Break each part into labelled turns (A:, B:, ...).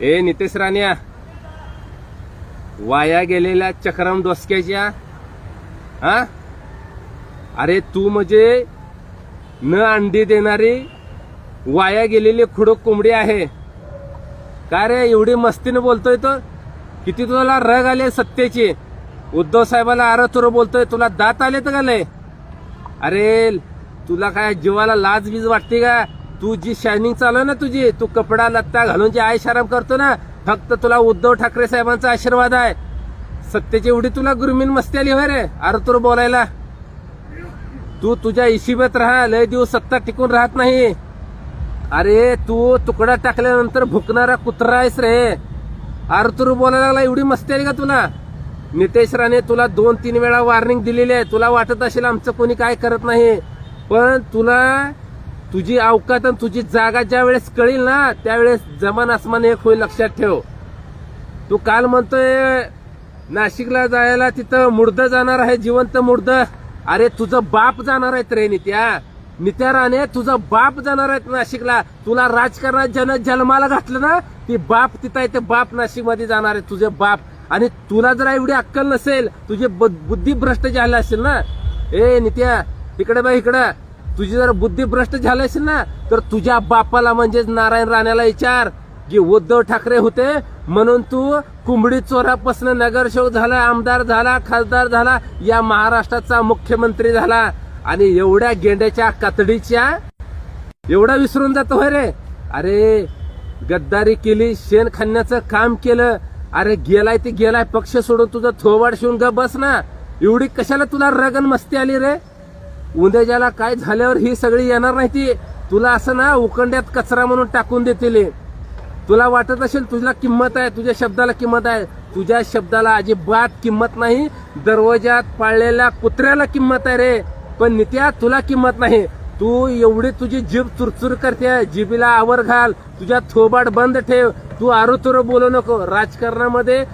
A: ए नितेश राण्या. वाया गेलेल्या चक्रम डोसक्याच्या हा? अरे तू म्हणजे न अंडी देणारी वाया गेलेली खुडक कोंबडी आहे. काय रे एवढी मस्तीनं बोलतोय तो? किती तुला रग आले सत्तेची? उद्धव साहेबाला अरे तुर बोलतोय तुला दात आले तर का लय? अरे तुला काय जीवाला लाज बीज वाटते का? तू जी शायनिंग चालू आहे ना तुझी तू कपडा लत्ता घालून जी आय आराम करतो ना फक्त तुला उद्धव ठाकरे साहेबांचा आशीर्वाद आहे. सत्तेची एवढी तुला गुरुमीन मस्ती आली होय रे अरे तुर बोलायला. तू तुझ्या इशिबत राहा लय दिवस सत्ता टिकून राहत नाही. अरे तू तुकडा टाकल्यानंतर भुकणारा कुत्रा आहेस रे. अरे तू बोलायला लागला एवढी मस्ती आली का तुला? नितेश राणे तुला दोन तीन वेळा वॉर्निंग दिलेली आहे. तुला वाटत असेल आमचं कोणी काय करत नाही. पण तुला तुझी अवकात आणि तुझी जागा ज्या वेळेस कळील ना त्यावेळेस जमान आसमान एक होईल लक्षात ठेव. तू काल म्हणतोय नाशिकला जायला तिथं मुर्द जाणार आहे जिवंत मुर्द. अरे तुझं बाप जाणार आहेत रे नित्या. नित्या राणे तुझं बाप जाणार आहेत नाशिकला. तुला राजकारणात ज्यानं जन्माला घातलं ना ती बाप तिथं आहे ते बाप नाशिकमध्ये जाणार आहे तुझे बाप. आणि तुला जर एवढी अक्कल नसेल तुझी ब- बुद्धी भ्रष्ट झाली असेल ना. ए नित्या इकडे बाई इकडं. तुझी जर बुद्धी भ्रष्ट झाली असेल ना तर तुझ्या बापाला म्हणजेच नारायण राण्याला विचार जे उद्धव ठाकरे होते म्हणून तू कुंबडी चोरापासून नगरसेवक झाला आमदार झाला खासदार झाला या महाराष्ट्राचा मुख्यमंत्री झाला. आणि एवढ्या गेंड्याच्या कातडीच्या एवढा विसरून जातो रे. अरे गद्दारी केली शेण खाण्याचं काम केलं. अरे गेलाय ते गेलाय पक्ष सोडून तुझं थोबाड शिवून ग बस ना. एवढी कशाला तुला रगन मस्ती आली रे? उद्याच्याला काय झाल्यावर ही सगळी येणार नाही ती? तुला असं ना उकंड्यात कचरा म्हणून टाकून देतील. तुला वाटत असेल तुझ्या किंमत आहे तुझ्या शब्दाला किंमत आहे. तुझ्या शब्दाला अजिबात किंमत नाही. दरवाजात पाळलेल्या कुत्र्याला किंमत आहे रे. पण नित्या तुला किंमत नाही. तू एवढी तुझी जीभ चुरचुर करते जिबीला आवर घाल. तुझ्या थोबाड बंद ठेव. तू आरोतुरो बोलू नको. राजकारणामध्ये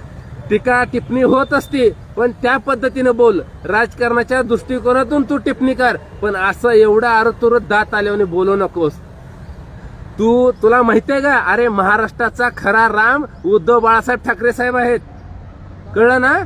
A: टीका टिप्पणी होत असते. पण त्या पद्धतीनं बोल. राजकारणाच्या दृष्टिकोनातून तू टिप्पणी कर. पण असं एवढं आरतुरत दात आल्याने बोलू नकोस. तू तुला माहितीये का? अरे महाराष्ट्राचा खरा राम उद्धव बाळासाहेब ठाकरे साहेब आहेत. कळलं ना?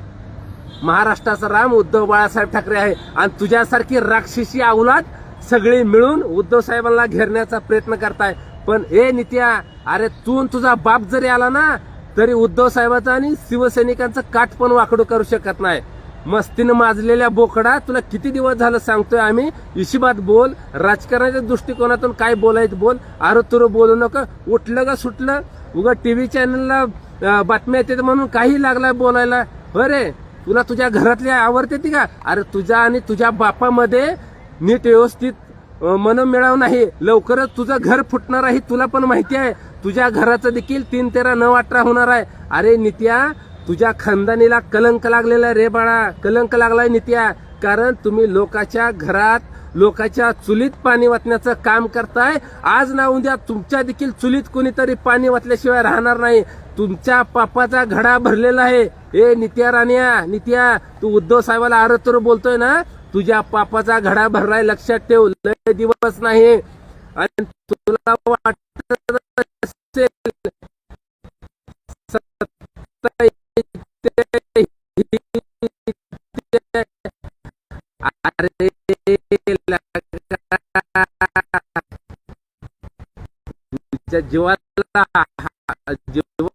A: महाराष्ट्राचा राम उद्धव बाळासाहेब ठाकरे आहे. आणि तुझ्यासारखी राक्षसी अवलाद सगळी मिळून उद्धव साहेबांना घेरण्याचा प्रयत्न करताय. पण ए नित्या अरे तू तुझा बाप जरी आला ना तरी उद्धव साहेबाचा आणि शिवसैनिकांचं काट पण वाकडू करू शकत नाही. मस्तीनं माजलेल्या बोकडा तुला किती दिवस झालं सांगतोय आम्ही? इशिबात बोल. राजकारणाच्या दृष्टिकोनातून काय बोलायचं बोल. अरे तुरं बोलू नका. उठलं का सुटलं. उगा टीव्ही चॅनलला बातम्या येते म्हणून काही लागलाय बोलायला. बरे तुला तुझ्या घरातली आवडते ती का? अरे तुझ्या आणि तुझ्या बापामध्ये नीट व्यवस्थित मन मिळाव नाही. लवकरच तुझं घर फुटणार आहे तुला पण माहिती आहे. तुझ्या घराचं देखील तीन तेरा नऊ अठरा होणार आहे. अरे नित्या तुझ्या खानदानीला कलंक लागलेला आहे रे बाळा. कलंक लागलाय नित्या. कारण तुम्ही लोकाच्या घरात लोकाच्या चुलीत पाणी वाचण्याचं काम करताय. आज ना उद्या तुमच्या देखील चुलीत कोणीतरी पाणी वाचल्याशिवाय राहणार नाही. तुमच्या पापाचा घडा भरलेला आहे. ए नित्या राण्या नित्या तू उद्धव साहेबाला आरोतर बोलतोय ना? तुझ्या पापाचा घडा भरलाय लक्षात ठेव लय दिवस नाही. आणि तुला वाटत अरे तुझ्या जीवाला जीव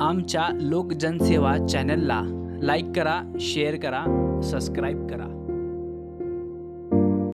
B: आमच्या लोकजनसेवा चॅनलला लाईक करा शेअर करा सबस्क्राईब करा.